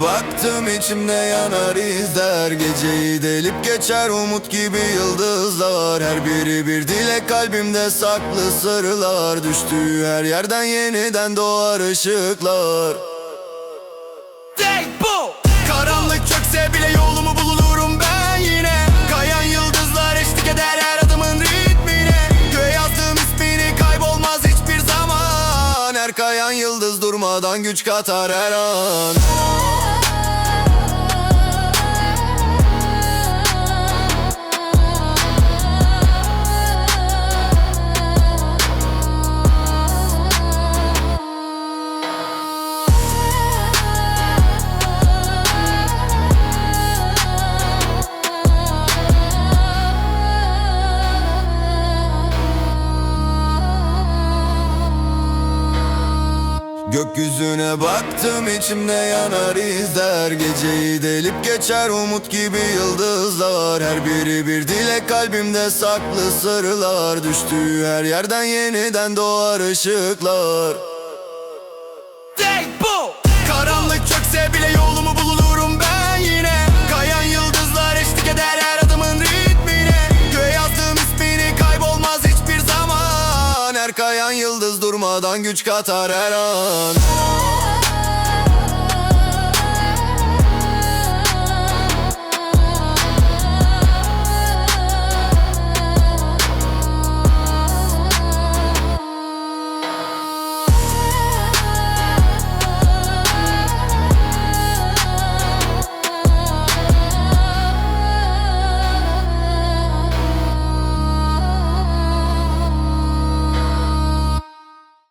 baktım içimde yanar izler. Geceyi delip geçer umut gibi yıldızlar. Her biri bir dilek kalbimde saklı sırlar. Düştüğü her yerden yeniden doğar ışıklar. Karanlık çökse bile yolumu Kayan yıldız durmadan güç katar her an Gökyüzüne baktım içimde yanar izler. Geceyi delip geçer umut gibi yıldızlar. Her biri bir dilek kalbimde saklı sırlar. Düştüğü her yerden yeniden doğar ışıklar. Karanlık yıldız durmadan güç katar her an